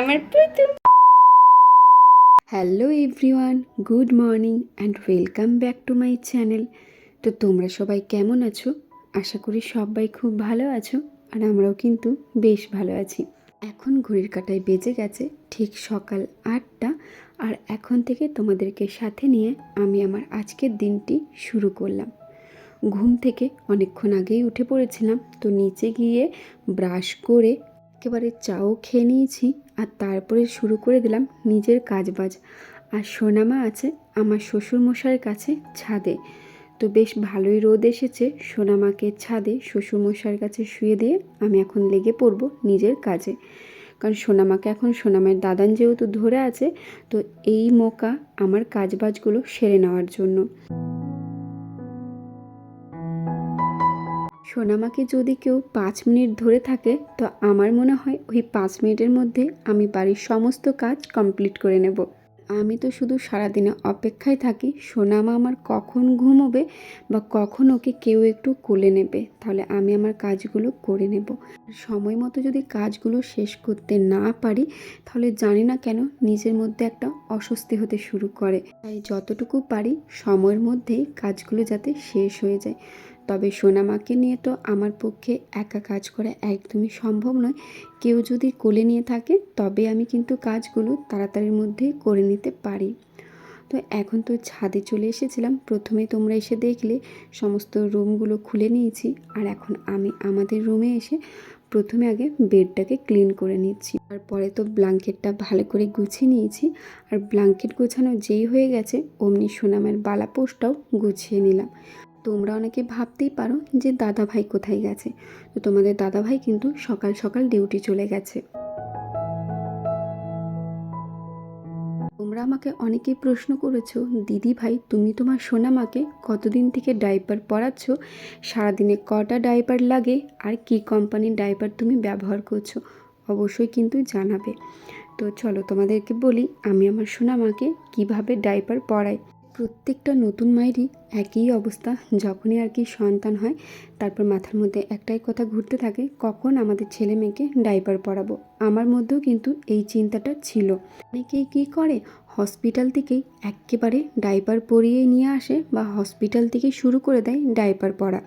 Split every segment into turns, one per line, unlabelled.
আমার Pritam hello everyone, good morning and welcome back to my channel. তো তোমরা সবাই কেমন আছো? আশা করি সবাই খুব ভালো আছো আর আমরাও কিন্তু বেশ ভালো আছি। এখন ঘড়ির কাটায় বেজে গেছে ঠিক সকাল আটটা আর এখন থেকে তোমাদেরকে সাথে নিয়ে আমি আমার আজকের দিনটি শুরু করলাম। ঘুম থেকে অনেকক্ষণ আগেই উঠে পড়েছিলাম, তো নিচে গিয়ে ব্রাশ করে একেবারে চাও খেয়ে নিয়েছি আর তারপরে শুরু করে দিলাম নিজের কাজবাজ। আর সোনামা আছে আমার শ্বশুরমশাইয়ের কাছে ছাদে। তো বেশ ভালোই রোদ এসেছে, সোনামাকে ছাদে শ্বশুরমশাইয়ের কাছে শুয়ে দিয়ে আমি এখন লেগে পড়ব নিজের কাজে। কারণ সোনামাকে এখন সোনামায়ের দাদান যেহেতু ধরে আছে, তো এই মোকা আমার কাজবাজগুলো সেরে নেওয়ার জন্য। সোনামাকে যদি কেউ পাঁচ মিনিট ধরে থাকে, তো আমার মনে হয় ওই পাঁচ মিনিটের মধ্যে আমি বাড়ির সমস্ত কাজ কমপ্লিট করে নেব। আমি তো শুধু সারাদিনে অপেক্ষায় থাকি, সোনামা আমার কখন ঘুমোবে বা কখন ওকে কেউ একটু কোলে নেবে, তাহলে আমি আমার কাজগুলো করে নেব। সময় মতো যদি কাজগুলো শেষ করতে না পারি, তাহলে জানি না কেন নিজের মধ্যে একটা অস্বস্তি হতে শুরু করে। তাই যতটুকু পারি, সময়ের মধ্যেই কাজগুলো যাতে শেষ হয়ে যায়। তবে সোনামাকে নিয়ে তো আমার পক্ষে একা কাজ করা একদমই সম্ভব নয়। কেউ যদি কোলে নিয়ে থাকে, তবে আমি কিন্তু কাজগুলো তাড়াতাড়ির মধ্যেই করে নিতে পারি। তো এখন তো ছাদে চলে এসেছিলাম। প্রথমে তোমরা এসে দেখলে, সমস্ত রুমগুলো খুলে নিয়েছি। আর এখন আমি আমাদের রুমে এসে প্রথমে আগে বেডটাকে ক্লিন করে নিচ্ছি। তারপরে তো ব্ল্যাঙ্কেটটা ভালো করে গুছিয়ে নিয়েছি। আর ব্ল্যাঙ্কেট গোছানো যেই হয়ে গেছে, অমনি সোনামের বালা পোস্টটাও গুছিয়ে নিলাম। তোমরা অনেকে ভাবতেই পারো যে দাদা ভাই কোথায় গেছে। তো তোমাদের দাদা ভাই কিন্তু সকাল সকাল ডিউটি চলে গেছে। তোমরা আমাকে অনেকেই প্রশ্ন করেছ দিদি ভাই তুমি তোমার সোনামাকে কতদিন থেকে ডাইপার পরাচ্ছ? সারাদিনে কটা ডাইপার লাগে? আর কি কোম্পানির ডাইপার তুমি ব্যবহার করছ? অবশ্যই কিন্তু জানাবে। তো চলো তোমাদেরকে বলি, আমি আমার সোনামাকে কীভাবে ডাইপার পরাই? প্রত্যেকটা নতুন মায়েরই একই অবস্থা। যখনই আর কি সন্তান হয়, তারপর মাথার মধ্যে একটাই কথা ঘুরতে থাকে, কখন আমাদের ছেলে মেয়েকে ডাইপার পরাবো? আমার মধ্যেও কিন্তু এই চিন্তাটা ছিল। অনেকেই কী করে? হসপিটাল থেকেই একেবারে ডাইপার পরিয়ে নিয়ে আসে বা হসপিটাল থেকে শুরু করে দেয় ডাইপার পরা।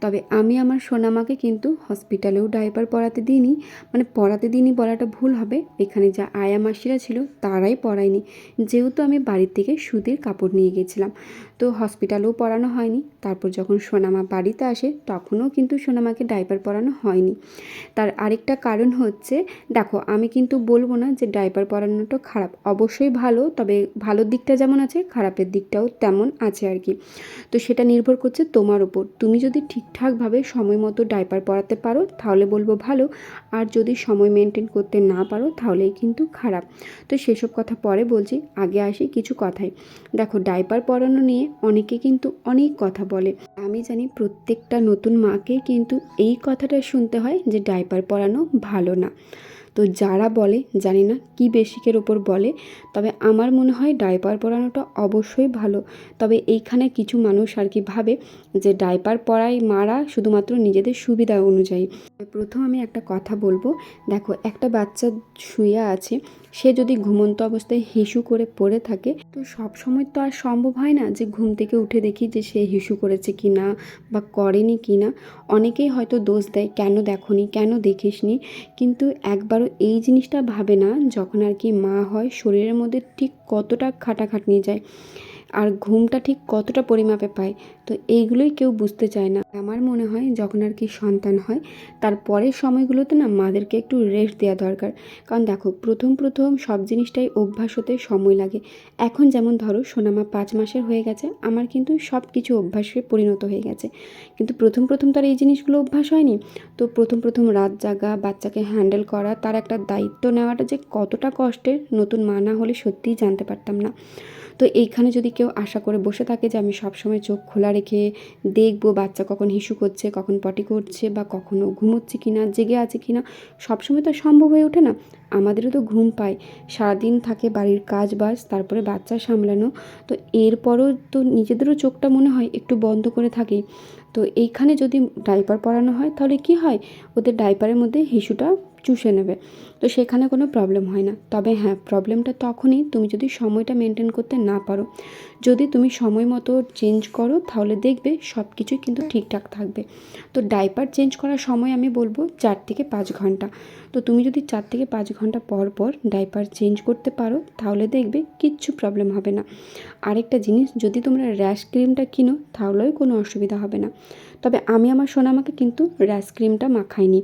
তবে আমি আমার সোনামাকে কিন্তু হসপিটালেও ডাইপার পড়াতে দিইনি। মানে পড়াতে দিইনি বলাটা ভুল হবে। এখানে যা আয়া মাসিরা ছিল তারাই পরায়নি। যেহেতু আমি বাড়ির থেকে সুতির কাপড় নিয়ে গেছিলাম। তো হসপিটালেও পরানো হয়নি। তারপর যখন সোনামা বাড়িতে আসে, তখনও কিন্তু সোনামাকে ডাইপার পরানো হয়নি। তার আরেকটা কারণ হচ্ছে, দেখো, আমি কিন্তু বলব না যে ডাইপার পরানোটা খারাপ। অবশ্যই ভালো, তবে ভালোর দিকটা যেমন আছে, খারাপের দিকটাও তেমন আছে আর কি। তো সেটা নির্ভর করছে তোমার উপর। তুমি যদি ঠিকঠাকভাবে সময় মতো ডাইপার পরাতে পারো, তাহলে বলব ভালো। আর যদি সময় মেনটেন করতে না পারো, তাহলেই কিন্তু খারাপ। তো সেসব কথা পরে বলছি, আগে আসি কিছু কথাই দেখো ডাইপার পরানো নিয়ে অনেকে কিন্তু অনেক কথা বলে। আমি জানি প্রত্যেকটা নতুন মাকে কিন্তু এই কথাটা শুনতে হয় যে ডাইপার পরানো ভালো না। তো যারা বলে, জানি না কি বেসিকের ওপর বলে, তবে আমার মনে হয় ডাইপার পরানোটা অবশ্যই ভালো। তবে এইখানে কিছু মানুষ আর কি ভাবে যে ডাইপার পরাই মারা শুধুমাত্র নিজেদের সুবিধা অনুযায়ী। প্রথম আমি একটা কথা বলব। দেখো, একটা বাচ্চা শুয়ে আছে, সে যদি ঘুমন্ত অবস্থায় হিসু করে পড়ে থাকে, তো সব সময় তো আর সম্ভব হয় না যে ঘুম থেকে উঠে দেখি যে সে হিসু করেছে কি না বা করেনি কি না অনেকেই হয়তো দোষ দেয়, কেন দেখনি, কেন দেখিসনি? কিন্তু একবারও এই জিনিসটা ভাবে না, যখন আর কি মা হয়, শরীরের মধ্যে ঠিক কতটা খাটাখাটনি যায়। আর ঘুমটা ঠিক কতটা পরিমাপে পায়, তো এইগুলোই কেউ বুঝতে চায় না। আমার মনে হয় যখন আর কি সন্তান হয়, তার পরের সময়গুলোতে না মাদেরকে একটু রেস্ট দেওয়া দরকার। কারণ দেখো, প্রথম প্রথম সব জিনিসটাই অভ্যাস হতে সময় লাগে। এখন যেমন ধরো, সোনামা পাঁচ মাসের হয়ে গেছে, আমার কিন্তু সব কিছু অভ্যাসে পরিণত হয়ে গেছে। কিন্তু প্রথম প্রথম তার এই জিনিসগুলো অভ্যাস হয়নি। তো প্রথম প্রথম রাত জাগা, বাচ্চাকে হ্যান্ডেল করা, তার একটা দায়িত্ব নেওয়াটা যে কতটা কষ্টের, নতুন মা না হলে সত্যিই জানতে পারতাম না। তো এইখানে যদি কেউ আশা করে বসে থাকে যে আমি সবসময় চোখ খোলা রেখে দেখব বাচ্চা কখন হিসু করছে, কখন পটি করছে বা কখনও ঘুমোচ্ছে কি না জেগে আছে কি না সবসময় তো সম্ভব হয়ে ওঠে না। আমাদেরও তো ঘুম পায়। সারাদিন থাকে বাড়ির কাজ বাজ, তারপরে বাচ্চা সামলানো। তো এরপরও তো নিজেদেরও চোখটা মনে হয় একটু বন্ধ করে থাকে। তো এইখানে যদি ডাইপার পরানো হয় তাহলে কি হয়? ওদের ডাইপারের মধ্যে হিসুটা চুষে নেবে। তো সেখানে কোনো প্রবলেম হয় না। তবে হ্যাঁ প্রবলেমটা তখনই তুমি যদি সময়টা মেনটেন করতে না পারো, যদি তুমি সময় মতো চেঞ্জ করো, তাহলে দেখবে সব কিছুই কিন্তু ঠিকঠাক থাকবে। তো ডাইপার চেঞ্জ করার সময় আমি বলব চার থেকে পাঁচ ঘণ্টা। তো তুমি যদি চার থেকে পাঁচ ঘণ্টা পর পর ডাইপার চেঞ্জ করতে পারো, তাহলে দেখবে কিচ্ছু প্রবলেম হবে না। আরেকটা জিনিস, যদি তোমরা র্যাশ ক্রিমটা কিনো, তাহলেও কোনো অসুবিধা হবে না। তবে আমি আমার সোনামাকে কিন্তু র্যাশ ক্রিমটা মাখাইনি।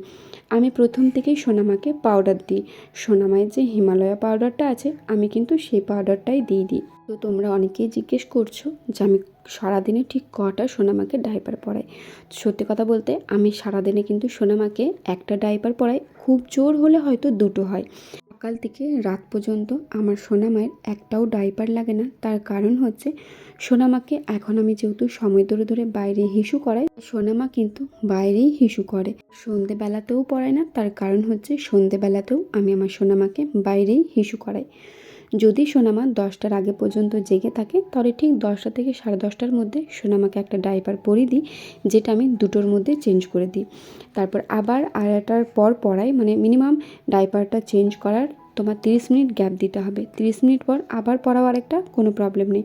আমি প্রথম থেকেই সোনামাকে পাউডার দিই সোনামায়ের যে হিমালয়া পাউডারটা আছে, আমি কিন্তু সেই পাউডারটাই দিয়ে দিই। তো তোমরা অনেকেই জিজ্ঞেস করছ যে আমি সারাদিনে ঠিক কটা সোনামাকে ডাইপার পরাই? সত্যি কথা বলতে, আমি সারাদিনে কিন্তু সোনামাকে একটা ডাইপার পরাই। খুব জোর হলে হয়তো দুটো হয়। সকাল থেকে রাত পর্যন্ত আমার সোনামায়ের একটাও ডাইপার লাগে না। তার কারণ হচ্ছে সোনামাকে এখন আমি যেহেতু সময় ধরে ধরে বাইরে হিসু করাই সোনামা কিন্তু বাইরেই হিসু করে। সন্ধেবেলাতেও পড়ায় না, তার কারণ হচ্ছে সন্ধেবেলাতেও আমি আমার সোনামাকে বাইরেই হিসু করাই। যদি সোনামা দশটার আগে পর্যন্ত জেগে থাকে তাহলে ঠিক দশটা থেকে সাড়ে দশটার মধ্যে সোনামাকে একটা ডাইপার পরিয়ে দিই, যেটা আমি দুটোর মধ্যে চেঞ্জ করে দিই। তারপর আবার আড়াইটার পর পড়াই মানে মিনিমাম ডাইপারটা চেঞ্জ করার তোমার তিরিশ মিনিট গ্যাপ দিতে হবে। তিরিশ মিনিট পর আবার পড়াও আরেকটা, কোনো প্রবলেম নেই।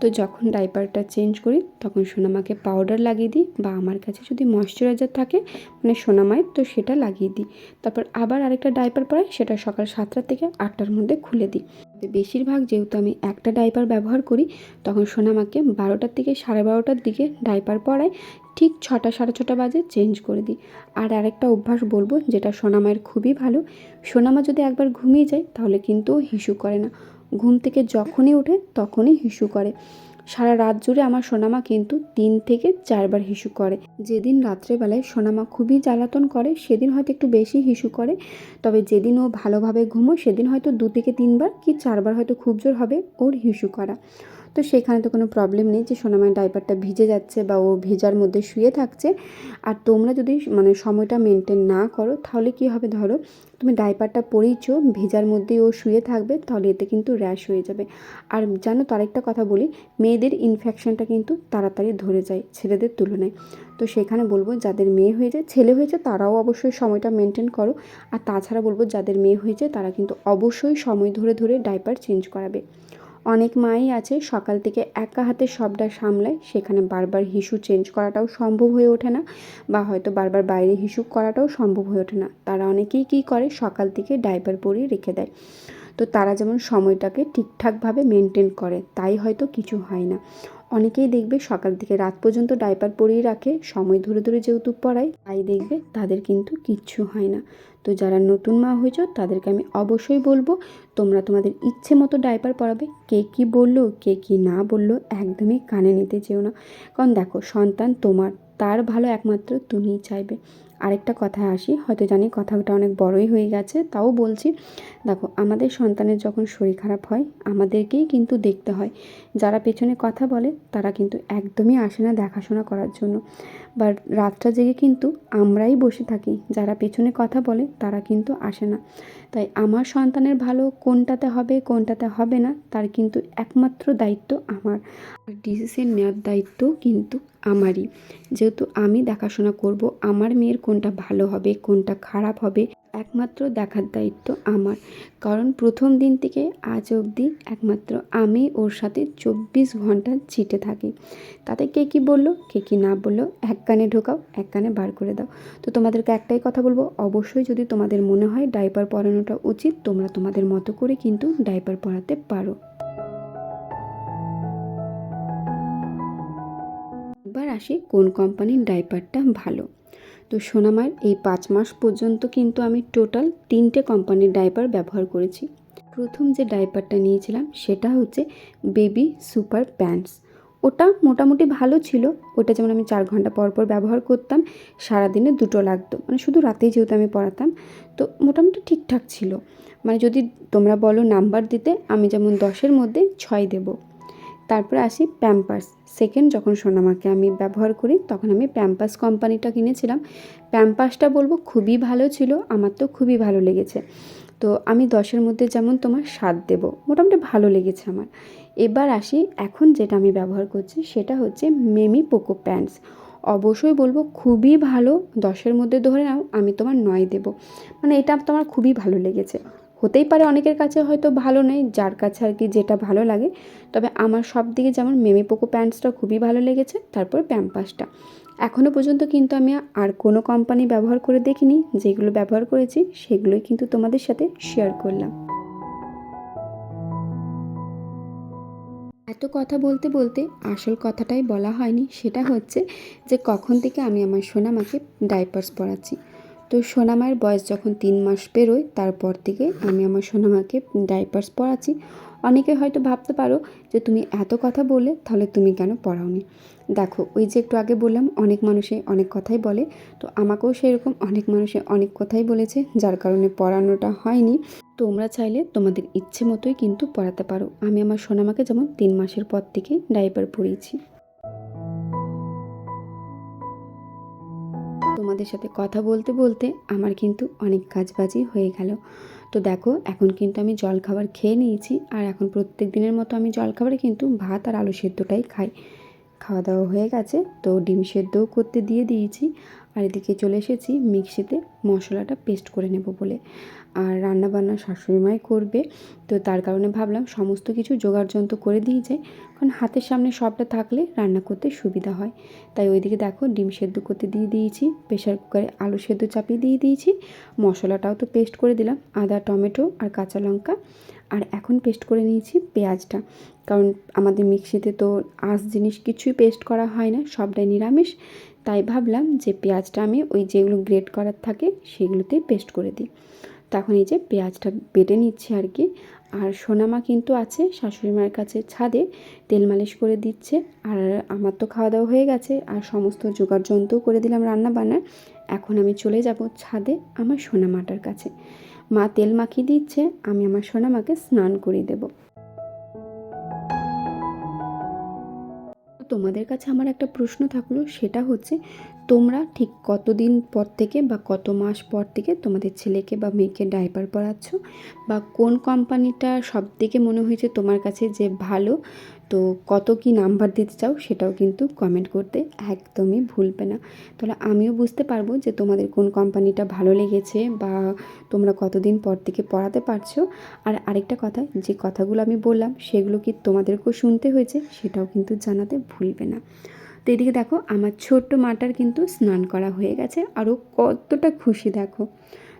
তো যখন ডাইপারটা চেঞ্জ করি, তখন সোনামাকে পাউডার লাগিয়ে দিই বা আমার কাছে যদি ময়শ্চারাইজার থাকে মানে সোনামায়ের তো সেটা লাগিয়ে দিই। তারপর আবার আরেকটা ডাইপার পরাই, সেটা সকাল সাতটা থেকে আটটার মধ্যে খুলে দিই। বেশিরভাগ যেহেতু আমি একটা ডাইপার ব্যবহার করি, তখন সোনামাকে বারোটার থেকে সাড়ে বারোটার দিকে ডাইপার পরাই, ঠিক ছটা, সাড়ে ছটা বাজে চেঞ্জ করে দিই। আর আরেকটা অভ্যাস বলব, যেটা সোনামায়ের খুবই ভালো, সোনামা যদি একবার ঘুমিয়ে যায়, তাহলে কিন্তু হিসু করে না। ঘুম থেকে যখনই উঠে তখনই হিসু করে। সারা রাত জুড়ে আমার সোনামা কিন্তু তিন থেকে চারবার হিসু করে। যেদিন রাত্রেবেলায় সোনামা খুবই জ্বালাতন করে, সেদিন হয়তো একটু বেশি হিসু করে, তবে যেদিন ও ভালোভাবে ঘুমো সেদিন হয়তো দু থেকে তিনবার কি চারবার হয়তো খুব জোর হবে ওর হিসু করা। তো সেখানে তো কোনো প্রবলেম নেই যে সোনামায়ের ডাইপারটা ভিজে যাচ্ছে বা ও ভেজার মধ্যে শুয়ে থাকছে। আর তোমরা যদি মানে সময়টা মেনটেন না করো, তাহলে কি হবে ধরো? তুমি ডাইপারটা পরিয়েছো, ভেজার মধ্যেই ও শুয়ে থাকবে, তাহলে এতে কিন্তু র্যাশ হয়ে যাবে। আর জানো তার একটা কথা বলি, মেয়েদের ইনফেকশনটা কিন্তু তাড়াতাড়ি ধরে যায় ছেলেদের তুলনায়। তো সেখানে বলব যাদের মেয়ে হয়ে যায় ছেলে হয়েছে তারাও অবশ্যই সময়টা মেনটেন করো। আর তাছাড়া বলব যাদের মেয়ে হয়েছে তারা কিন্তু অবশ্যই সময় ধরে ধরে ডাইপার চেঞ্জ করাবে। অনেক মাই আছে, সকাল থেকে একা হাতে সবটা সামলায়, সেখানে বারবার হিসু চেঞ্জ করাটাও সম্ভব হয়ে ওঠে না বা হয়তো বারবার বাইরে হিসু করাটাও সম্ভব হয়ে ওঠে না। তারা অনেকেই কী করে? সকাল থেকে ডাইপার পরিয়ে রেখে দেয়। তো তারা যেমন সময়টাকে ঠিকঠাকভাবে মেনটেন করে, তাই হয়তো কিছু হয় না। অনেকেই দেখবে সকাল থেকে রাত পর্যন্ত ডাইপার পরিয়ে রাখে, সময় ধরে ধরে যেহেতু পড়ায়, তাই দেখবে তাদের কিন্তু কিচ্ছু হয় না। তো যারা নতুন মা হয়েছ, তাদেরকে আমি অবশ্যই বলব, তোমরা তোমাদের ইচ্ছে মতো ডাইপার পরাবে কে কী বলল, কে কী না বলল, একদমই কানে নিতে যেও না। কারণ দেখো, সন্তান তোমার, তার ভালো একমাত্র তুমিই চাইবে। আরেকটা কথায় আসি, হয়তো জানি কথাটা অনেক বড়ই হয়ে গেছে, তাও বলছি। দেখো, আমাদের সন্তানের যখন শরীর খারাপ হয়, আমাদেরকেই কিন্তু দেখতে হয়। যারা পেছনে কথা বলে, তারা কিন্তু একদমই আসে না দেখাশোনা করার জন্য। বা রাতটা জেগে কিন্তু আমরাই বসে থাকি। যারা পেছনে কথা বলে, তারা কিন্তু আসে না। তাই আমার সন্তানের ভালো কোনটাতে হবে কোনটাতে হবে না, তার কিন্তু একমাত্র দায়িত্ব আমার। ডিসিশন নেওয়ার দায়িত্ব কিন্তু আমারই। যেহেতু আমি দেখাশোনা করব, আমার মেয়ের কোনটা ভালো হবে, কোনটা খারাপ হবে, একমাত্র দেখার দায়িত্ব আমার। কারণ প্রথম দিন থেকে আজ অবধি একমাত্র আমি ওর সাথে চব্বিশ ঘণ্টা ছিটে থাকি। তাতে কে কী বলল, কে কী না বলল, এক কানে ঢোকাও, এক কানে বার করে দাও। তো তোমাদেরকে একটাই কথা বলব, অবশ্যই যদি তোমাদের মনে হয় ডাইপার পরানোটা উচিত, তোমরা তোমাদের মতো করে কিন্তু ডাইপার পরাতে পারো। আসি কোন কোম্পানির ডাইপারটা ভালো? তো সোনামার এই পাঁচ মাস পর্যন্ত কিন্তু আমি টোটাল তিনটে কোম্পানির ডাইপার ব্যবহার করেছি। প্রথম যে ডাইপারটা নিয়েছিলাম সেটা হচ্ছে বেবি সুপার প্যান্টস। ওটা মোটামুটি ভালো ছিল, ওটা যেমন আমি চার ঘণ্টা পর পর ব্যবহার করতাম, সারাদিনে দুটো লাগতো মানে শুধু রাতেই যেহেতু আমি পড়াতাম, তো মোটামুটি ঠিকঠাক ছিল। মানে যদি তোমরা বলো নাম্বার দিতে, আমি যেমন দশের মধ্যে ছয় দেবো। তারপরে আসি প্যাম্পার্স সেকেন্ড যখন সোনামাকে আমি ব্যবহার করি, তখন আমি প্যাম্পাস কোম্পানিটা কিনেছিলাম। প্যাম্পাসটা বলব খুবই ভালো ছিল, আমার তো খুবই ভালো লেগেছে। তো আমি দশের মধ্যে যেমন তোমার সাত দেব, মোটামুটি ভালো লেগেছে আমার। এবার আসি, এখন যেটা আমি ব্যবহার করছি, সেটা হচ্ছে মেমি পোকো প্যান্টস অবশ্যই বলব খুবই ভালো, দশের মধ্যে ধরে নাও, আমি তোমার নয় দেবো। মানে এটা তোমার খুবই ভালো লেগেছে। হতেই পারে অনেকের কাছে হয়তো ভালো নেই, যার কাছে আর কি যেটা ভালো লাগে। তবে আমার সব দিকে যেমন মেমে পোকো প্যান্টসটা খুবই ভালো লেগেছে, তারপর প্যাম্পাসটা। এখনও পর্যন্ত কিন্তু আমি আর কোনো কোম্পানি ব্যবহার করে দেখিনি, যেগুলো ব্যবহার করেছি সেগুলোই কিন্তু তোমাদের সাথে শেয়ার করলাম। এত কথা বলতে বলতে আসল কথাটাই বলা হয়নি, সেটা হচ্ছে যে কখন থেকে আমি আমার সোনামাকে ডাইপার্স পরাচ্ছি। তো সোনামায়ের বয়স যখন তিন মাস পেরোয়, তারপর থেকে আমি আমার সোনামাকে ডাইপার্স পড়াচ্ছি অনেকে হয়তো ভাবতে পারো যে তুমি এত কথা বললে, তাহলে তুমি কেন পড়াওনি দেখো, ওই যে একটু আগে বললাম, অনেক মানুষে অনেক কথাই বলে, তো আমাকেও সেরকম অনেক মানুষে অনেক কথাই বলেছে, যার কারণে পড়ানোটা হয়নি। তোমরা চাইলে তোমাদের ইচ্ছে মতোই কিন্তু পড়াতে পারো। আমি আমার সোনামাকে যেমন তিন মাসের পর থেকেই ডাইপার পরিয়েছি। তোমাদের সাথে কথা বলতে বলতে আমার কিন্তু অনেক কাজবাজি হয়ে গেল। তো দেখো, এখন কিন্তু আমি জলখাবার খেয়ে নিয়েছি আর এখন প্রত্যেক দিনের মতো আমি জলখাবারে কিন্তু ভাত আর আলু সেদ্ধটাই খাই। খাওয়া দাওয়া হয়ে গেছে, তো ডিম সেদ্ধও করতে দিয়ে দিয়েছি। আর এদিকে চলে এসেছি মিক্সিতে মশলাটা পেস্ট করে নেব বলে। আর রান্না বান্না শাশুড়ি মাই করবে। তো তার কারণে ভাবলাম সমস্ত কিছু জোগাড় যন্ত্র করে দিয়ে যাই। কারণ হাতের সামনে সবটা থাকলে রান্না করতে সুবিধা হয়। তাই ওইদিকে দেখো ডিম সেদ্ধ করতে দিয়ে দিয়েছি প্রেশার কুকারে আলু সেদ্ধ চাপিয়ে দিয়ে দিয়েছি। মশলাটাও তো পেস্ট করে দিলাম, আদা, টমেটো আর কাঁচা লঙ্কা। আর এখন পেস্ট করে নিয়েছি পেঁয়াজটা। কারণ আমাদের মিক্সিতে তো আঁশ জিনিস কিছুই পেস্ট করা হয় না, সবটাই নিরামিষ। তাই ভাবলাম যে পেঁয়াজটা আমি ওই যেগুলো গ্রেট করার থাকে সেগুলোতেই পেস্ট করে দিই। তখন এই যে পেঁয়াজটা বেটে নিচ্ছে আর কি। আর সোনামা কিন্তু আছে শাশুড়ি মায়ের কাছে ছাদে, তেল মালিশ করে দিচ্ছে। আর আমার তো খাওয়া দাওয়া হয়ে গেছে, আর সমস্ত জোগাড় যন্ত্রও করে দিলাম রান্না বান্নার। এখন আমি চলে যাব ছাদে আমার সোনামাটার কাছে। মা তেল মাখিয়ে দিচ্ছে, আমি আমার সোনামাকে স্নান করিয়ে দেবো। তোমাদের কাছে আমার একটা প্রশ্ন থাকল, সেটা হচ্ছে, তোমরা ঠিক কতদিন পর থেকে বা কত মাস পর থেকে তোমাদের ছেলেকে বা মেয়েকে ডাইপার পরাচ্ছ? বা কোন কোম্পানিটা সব থেকে মনে হয়েছে তোমার কাছে যে ভালো তো কত কি নাম্বার দিতে চাও সেটাও কিন্তু কমেন্ট করতে একদমই ভুলবে না। তাহলে আমিও বুঝতে পারব যে তোমাদের কোন কোম্পানিটা ভালো লেগেছে বা তোমরা কতদিন পর থেকে পড়াতে পারছ। আর আরেকটা কথা, যে কথাগুলো আমি বললাম সেগুলো কি তোমাদেরকেও শুনতে হয়েছে সেটাও কিন্তু জানাতে ভুলবে না। তো এদিকে দেখো, আমার ছোট্ট মাটার কিন্তু স্নান করা হয়ে গেছে। আরও কতটা খুশি দেখো।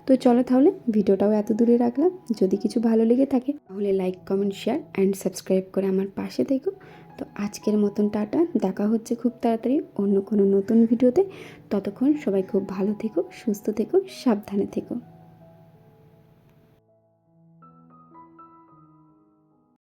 তো চলো তাহলে ভিডিওটাও এত দূরে রাখলাম। যদি কিছু ভালো লেগে থাকে, তাহলে like comment share and subscribe করে আমার পাশে থেকো। তো আজকের মতন টাটা, দেখা হচ্ছে খুব তাড়াতাড়ি অন্য কোনো নতুন ভিডিওতে। ততক্ষণ সবাই খুব ভালো থেকো, সুস্থ থেকো, সাবধানে থেকো।